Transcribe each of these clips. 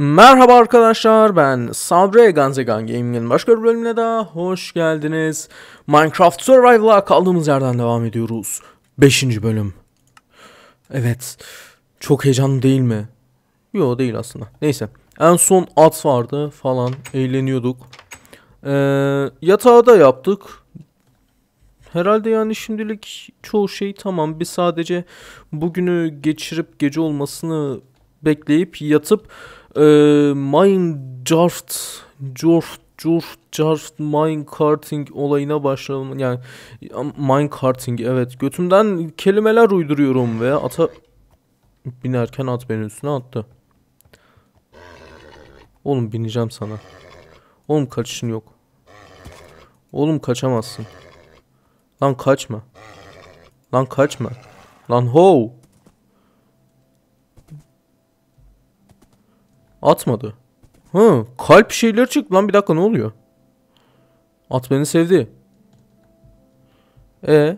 Merhaba arkadaşlar ben Sabre Ganzegan Gaming'in başka bir bölümüne daha hoş geldiniz. Minecraft Survival'a kaldığımız yerden devam ediyoruz. 5. bölüm. Evet. Çok heyecanlı değil mi? Yo değil aslında. Neyse. En son at vardı falan. Eğleniyorduk. Ee, yatağı da yaptık. Herhalde yani şimdilik çoğu şey tamam. Biz sadece bugünü geçirip gece olmasını bekleyip yatıp e, Minecraft Jorf Jorf Jarf Minecarting olayına başlayalım. Yani Minecarting evet. Götümden kelimeler uyduruyorum ve ata binerken at beni üstüne attı. Oğlum bineceğim sana. Oğlum kaçışın yok. Oğlum kaçamazsın. Lan kaçma. Lan kaçma. Lan ho. Atmadı. Hı, kalp şeyler çıktı lan bir dakika ne oluyor? At beni sevdi. E.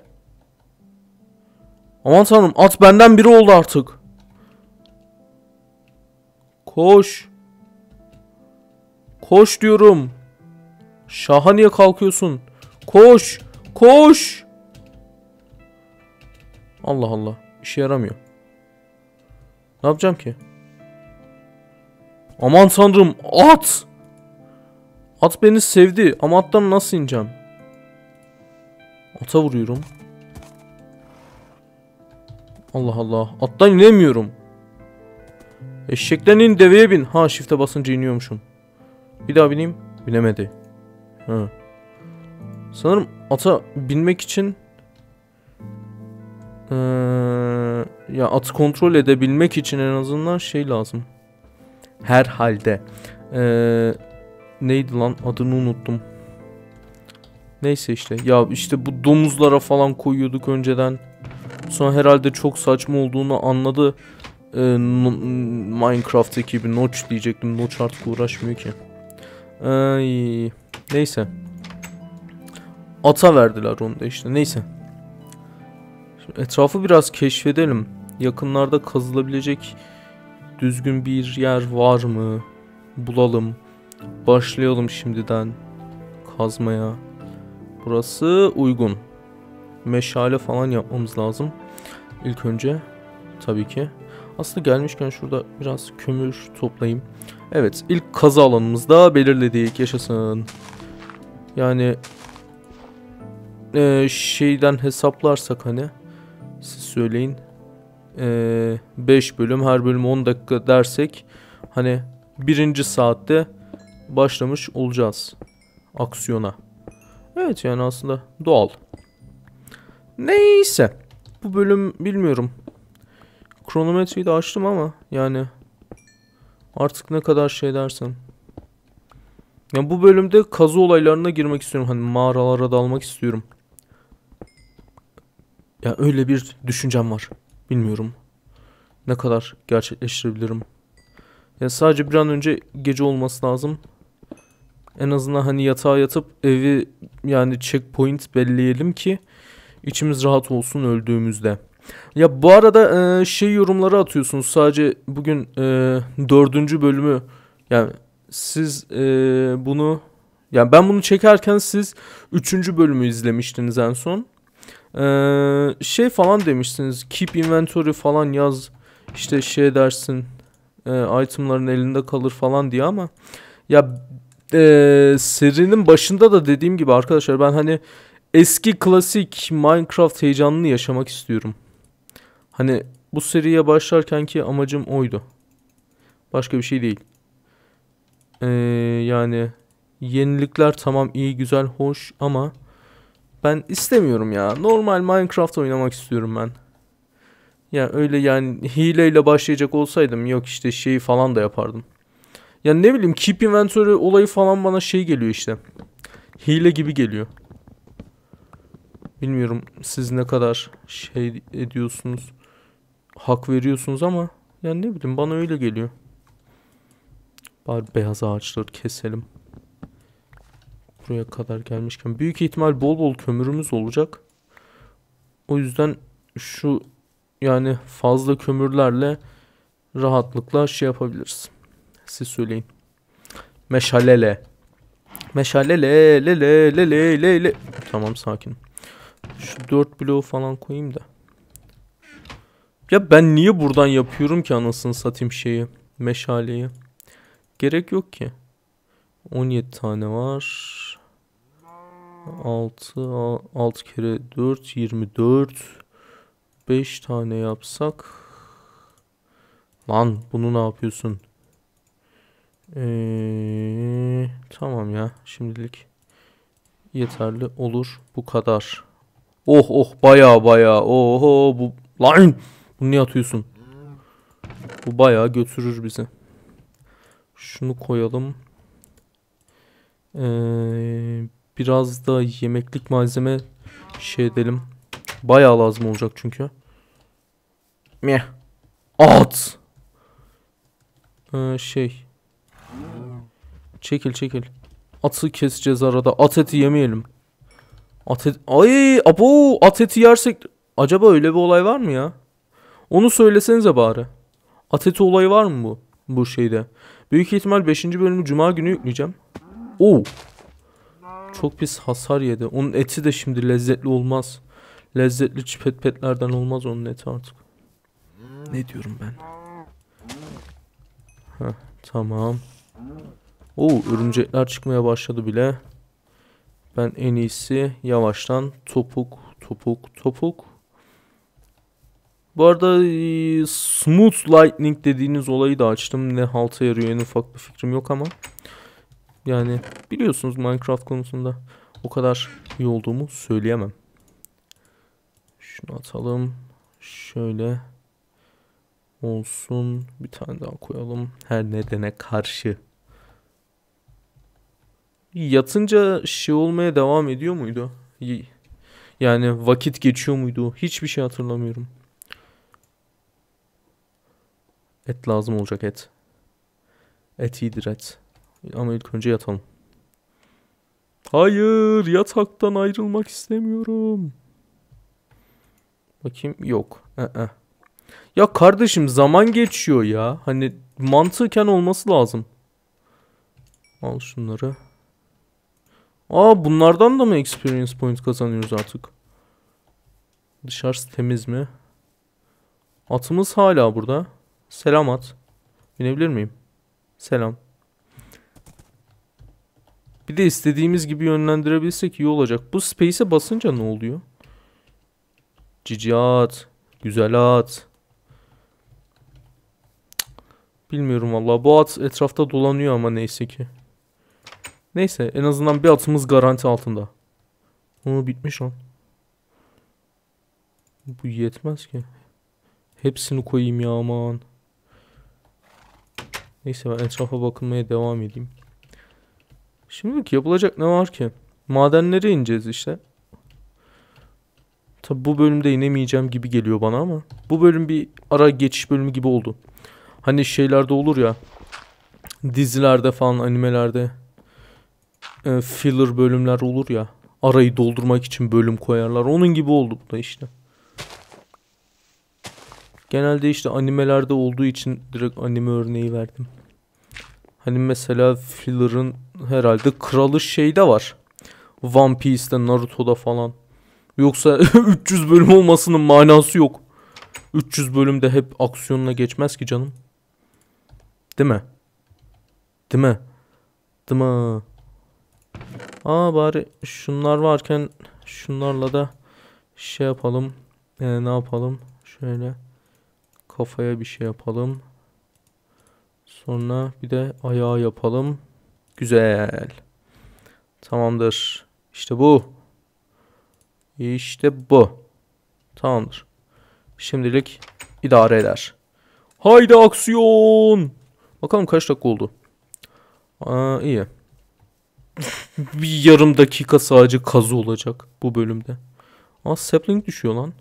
Aman tanrım at benden biri oldu artık. Koş. Koş diyorum. Şaha niye kalkıyorsun? Koş. Koş. Allah Allah. İşe yaramıyor. Ne yapacağım ki? Aman tanrım at. At beni sevdi ama attan nasıl ineceğim? Ata vuruyorum. Allah Allah. Attan inemiyorum. Eşekten in deveye bin. Ha shift'e basınca iniyormuşum. Bir daha bineyim. Binemedi. Ha. Sanırım ata binmek için ee, ya atı kontrol edebilmek için en azından şey lazım. Herhalde. Ee, neydi lan adını unuttum. Neyse işte. Ya işte bu domuzlara falan koyuyorduk önceden. Sonra herhalde çok saçma olduğunu anladı. Ee, Minecraft ekibi Notch diyecektim. Notch artık uğraşmıyor ki. Ay, neyse. Ata verdiler onu da işte. Neyse. Şimdi etrafı biraz keşfedelim. Yakınlarda kazılabilecek düzgün bir yer var mı? Bulalım. Başlayalım şimdiden kazmaya. Burası uygun. Meşale falan yapmamız lazım. İlk önce tabii ki. Aslında gelmişken şurada biraz kömür toplayayım. Evet ilk kazı alanımızda belirledik. Yaşasın. Yani e, şeyden hesaplarsak hani siz söyleyin 5 ee, bölüm her bölüm 10 dakika dersek hani birinci saatte başlamış olacağız aksiyona. Evet yani aslında doğal. Neyse. Bu bölüm bilmiyorum. Kronometreyi de açtım ama yani artık ne kadar şey dersen. Yani bu bölümde kazı olaylarına girmek istiyorum. Hani mağaralara dalmak istiyorum. Ya öyle bir düşüncem var. Bilmiyorum. Ne kadar gerçekleştirebilirim. Ya sadece bir an önce gece olması lazım. En azından hani yatağa yatıp evi yani checkpoint belleyelim ki içimiz rahat olsun öldüğümüzde. Ya bu arada e, şey yorumları atıyorsunuz sadece bugün e, dördüncü bölümü yani siz e, bunu yani ben bunu çekerken siz üçüncü bölümü izlemiştiniz en son. Ee, şey falan demişsiniz. Keep inventory falan yaz. İşte şey dersin. E, itemların elinde kalır falan diye ama ya e, serinin başında da dediğim gibi arkadaşlar ben hani eski klasik Minecraft heyecanını yaşamak istiyorum. Hani bu seriye başlarken ki amacım oydu. Başka bir şey değil. Ee, yani yenilikler tamam iyi güzel hoş ama ben istemiyorum ya. Normal Minecraft oynamak istiyorum ben. Ya öyle yani hileyle başlayacak olsaydım yok işte şeyi falan da yapardım. Ya ne bileyim keep inventory olayı falan bana şey geliyor işte. Hile gibi geliyor. Bilmiyorum siz ne kadar şey ediyorsunuz. Hak veriyorsunuz ama yani ne bileyim bana öyle geliyor. Bari beyaz ağaçları keselim buraya kadar gelmişken büyük ihtimal bol bol kömürümüz olacak. O yüzden şu yani fazla kömürlerle rahatlıkla şey yapabiliriz. Siz söyleyin. Meşalele. Meşalele le le le le le le. Tamam sakin. Şu dört bloğu falan koyayım da. Ya ben niye buradan yapıyorum ki anasını satayım şeyi. Meşaleyi. Gerek yok ki. 17 tane var. 6 6 kere 4 24 5 tane yapsak Lan bunu ne yapıyorsun? Ee, tamam ya şimdilik yeterli olur bu kadar. Oh oh baya baya oho bu lan bunu niye atıyorsun? Bu baya götürür bizi. Şunu koyalım. Ee, biraz da yemeklik malzeme şey edelim. Baya lazım olacak çünkü. Meh. At. Ee, şey. Çekil çekil. Atı keseceğiz arada. At eti yemeyelim. At eti... Ay abo at eti yersek... Acaba öyle bir olay var mı ya? Onu söylesenize bari. At eti olayı var mı bu? Bu şeyde. Büyük ihtimal 5. bölümü cuma günü yükleyeceğim. Oo. Çok pis hasar yedi. Onun eti de şimdi lezzetli olmaz. Lezzetli çipet petlerden olmaz onun eti artık. Ne diyorum ben? Heh, tamam. Oo örümcekler çıkmaya başladı bile. Ben en iyisi yavaştan topuk topuk topuk. Bu arada e, smooth lightning dediğiniz olayı da açtım. Ne halta yarıyor en ufak bir fikrim yok ama. Yani biliyorsunuz Minecraft konusunda o kadar iyi olduğumu söyleyemem. Şunu atalım. Şöyle olsun. Bir tane daha koyalım. Her nedene karşı. Yatınca şey olmaya devam ediyor muydu? Yani vakit geçiyor muydu? Hiçbir şey hatırlamıyorum. Et lazım olacak et. Et iyidir et. Ama ilk önce yatalım. Hayır yataktan ayrılmak istemiyorum. Bakayım yok. Ee. Ya kardeşim zaman geçiyor ya. Hani mantıken olması lazım. Al şunları. Aa bunlardan da mı experience point kazanıyoruz artık? Dışarısı temiz mi? Atımız hala burada. Selam at. Binebilir miyim? Selam. Bir de istediğimiz gibi yönlendirebilsek iyi olacak. Bu space'e basınca ne oluyor? Cici at. Güzel at. Bilmiyorum valla. Bu at etrafta dolanıyor ama neyse ki. Neyse en azından bir atımız garanti altında. Oo bitmiş lan. Bu yetmez ki. Hepsini koyayım ya aman. Neyse ben etrafa bakılmaya devam edeyim. Şimdilik yapılacak ne var ki? Madenlere ineceğiz işte. Tabi bu bölümde inemeyeceğim gibi geliyor bana ama. Bu bölüm bir ara geçiş bölümü gibi oldu. Hani şeylerde olur ya. Dizilerde falan animelerde. E, filler bölümler olur ya. Arayı doldurmak için bölüm koyarlar. Onun gibi oldu bu da işte. Genelde işte animelerde olduğu için direkt anime örneği verdim. Hani mesela filler'ın herhalde kralı şeyde var. One Piece'te, Naruto'da falan. Yoksa 300 bölüm olmasının manası yok. 300 bölümde hep aksiyonla geçmez ki canım. Değil mi? Değil mi? Değil mi? Aa bari şunlar varken şunlarla da şey yapalım. Ee, ne yapalım? Şöyle kafaya bir şey yapalım. Sonra bir de ayağı yapalım. Güzel. Tamamdır. İşte bu. İşte bu. Tamamdır. Şimdilik idare eder. Haydi aksiyon. Bakalım kaç dakika oldu. Aa, iyi. bir yarım dakika sadece kazı olacak bu bölümde. Aa sapling düşüyor lan.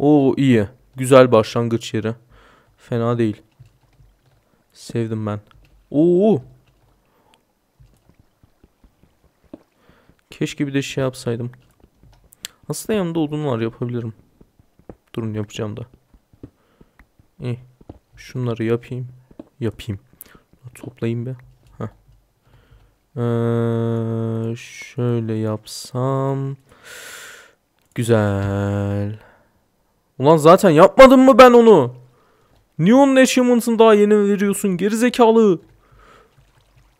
Oo iyi. Güzel başlangıç yeri. Fena değil. Sevdim ben. Oo. Keşke bir de şey yapsaydım. Aslında yanımda odun var yapabilirim. Durun yapacağım da. İyi. Şunları yapayım. Yapayım. Toplayayım be. Heh. Ee, şöyle yapsam. Güzel. Ulan zaten yapmadım mı ben onu? Niye onun achievement'ını daha yeni veriyorsun gerizekalı?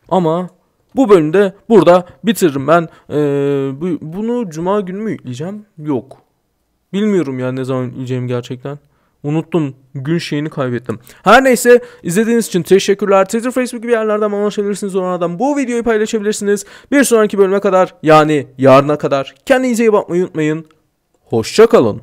Ama bu bölümde burada bitiririm ben. Ee, bu, bunu cuma günü mü yükleyeceğim? Yok. Bilmiyorum ya ne zaman yükleyeceğim gerçekten. Unuttum. Gün şeyini kaybettim. Her neyse izlediğiniz için teşekkürler. Twitter, Facebook gibi yerlerden bana. Oradan bu videoyu paylaşabilirsiniz. Bir sonraki bölüme kadar yani yarına kadar kendinize iyi bakmayı unutmayın. Hoşçakalın.